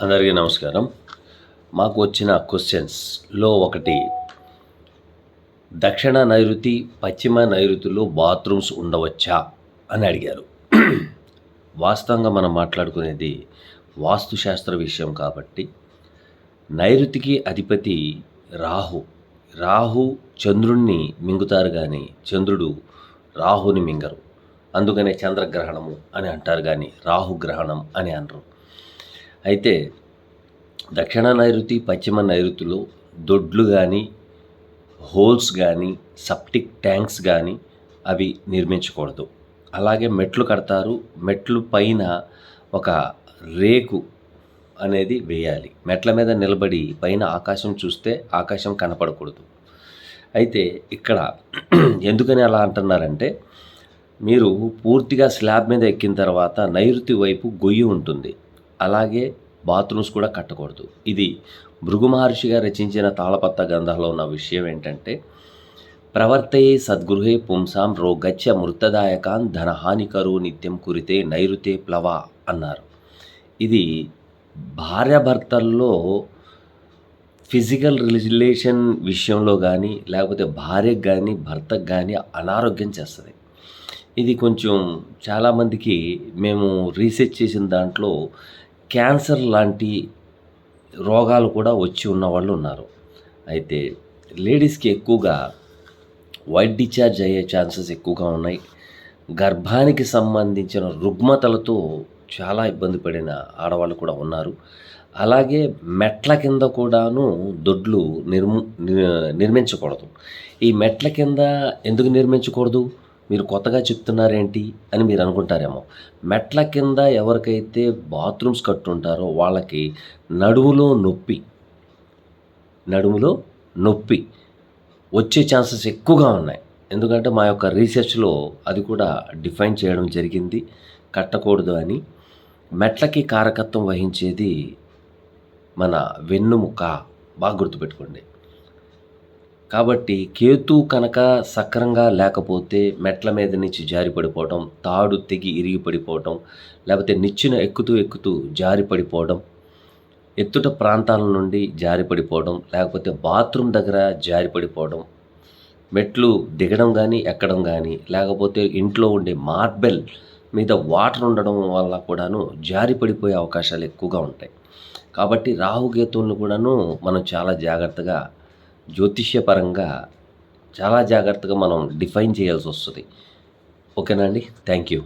అందరికీ నమస్కారం. మాకు వచ్చిన క్వశ్చన్స్లో ఒకటి దక్షిణ నైరుతి పశ్చిమ నైరుతిలో బాత్రూమ్స్ ఉండవచ్చా అని అడిగారు. వాస్తవంగా మనం మాట్లాడుకునేది వాస్తుశాస్త్ర విషయం కాబట్టి నైరుతికి అధిపతి రాహు. రాహు చంద్రుణ్ణి మింగుతారు కానీ చంద్రుడు రాహుని మింగరు. అందుకనే చంద్రగ్రహణము అని అంటారు కానీ రాహుగ్రహణం అని అనరు. అయితే దక్షిణ నైరుతి పశ్చిమ నైరుతిలో దొడ్లు కానీ హోల్స్ కానీ సప్టిక్ ట్యాంక్స్ కానీ అవి నిర్మించకూడదు. అలాగే మెట్లు కడతారు. మెట్లు పైన ఒక రేకు అనేది వేయాలి. మెట్ల మీద నిలబడి పైన ఆకాశం చూస్తే ఆకాశం కనపడకూడదు. అయితే ఇక్కడ ఎందుకని అలా అంటున్నారంటే మీరు పూర్తిగా స్లాబ్ మీద ఎక్కిన తర్వాత నైరుతి వైపు గొయ్యి ఉంటుంది. అలాగే బాత్రూమ్స్ కూడా కట్టకూడదు. ఇది భృగు మహర్షిగా రచించిన తాళపత్త గ్రంథంలో ఉన్న విషయం ఏంటంటే ప్రవర్తయే సద్గృహే పుంసాం రోగచ్చ మృతదాయకాన్ ధనహానికరు నిత్యం కురితే నైరుతే ప్లవ అన్నారు. ఇది భార్యాభర్తల్లో ఫిజికల్ రిలేషన్ విషయంలో కానీ లేకపోతే భార్యకు కానీ భర్తకు కానీ అనారోగ్యం చేస్తుంది. ఇది కొంచెం చాలామందికి మేము రీసెర్చ్ చేసిన దాంట్లో క్యాన్సర్ లాంటి రోగాలు కూడా వచ్చి ఉన్న వాళ్ళు ఉన్నారు. అయితే లేడీస్కి ఎక్కువగా వైట్ డిశ్చార్జ్ అయ్యే ఛాన్సెస్ ఎక్కువగా ఉన్నాయి. గర్భానికి సంబంధించిన రుగ్మతలతో చాలా ఇబ్బంది పడిన ఆడవాళ్ళు కూడా ఉన్నారు. అలాగే మెట్ల కింద కూడాను దొడ్లు నిర్ము నిర్మించకూడదు. ఈ మెట్ల కింద ఎందుకు నిర్మించకూడదు? మీరు కొత్తగా చెప్తున్నారేంటి అని మీరు అనుకుంటారేమో. మెట్ల కింద ఎవరికైతే బాత్రూమ్స్ కట్టుంటారో వాళ్ళకి నడుములో నొప్పి. నడుములో నొప్పి. వచ్చే ఛాన్సెస్ ఎక్కువగా ఉన్నాయి. ఎందుకంటే మా యొక్క రీసెర్చ్లో అది కూడా డిఫైన్ చేయడం జరిగింది. కట్టకూడదు అని. మెట్లకి కారకత్వం వహించేది మన వెన్నుముక. బాగా గుర్తుపెట్టుకోండి. కాబట్టి కేతు కనుక సక్రంగా లేకపోతే మెట్ల మీద నుంచి జారి పడిపోవడం తాడు తెగి ఇరిగి పడిపోవడం లేకపోతే నిచ్చెన ఎక్కుతూ ఎక్కుతూ జారి పడిపోవడం ఎత్తుట ప్రాంతాల నుండి జారి పడిపోవడం లేకపోతే బాత్రూమ్ దగ్గర జారి పడిపోవడం మెట్లు దిగడం కానీ ఎక్కడం కానీ లేకపోతే ఇంట్లో ఉండే మార్బెల్ మీద వాటర్ ఉండడం వల్ల కూడాను జారి పడిపోయే అవకాశాలు ఎక్కువగా ఉంటాయి. కాబట్టి రాహుకేతువులను కూడాను మనం చాలా జాగ్రత్తగా జ్యోతిష్యపరంగా చాలా జాగ్రత్తగా మనం డిఫైన్ చేయాల్సి వస్తుంది. ఓకేనా అండి? Thank you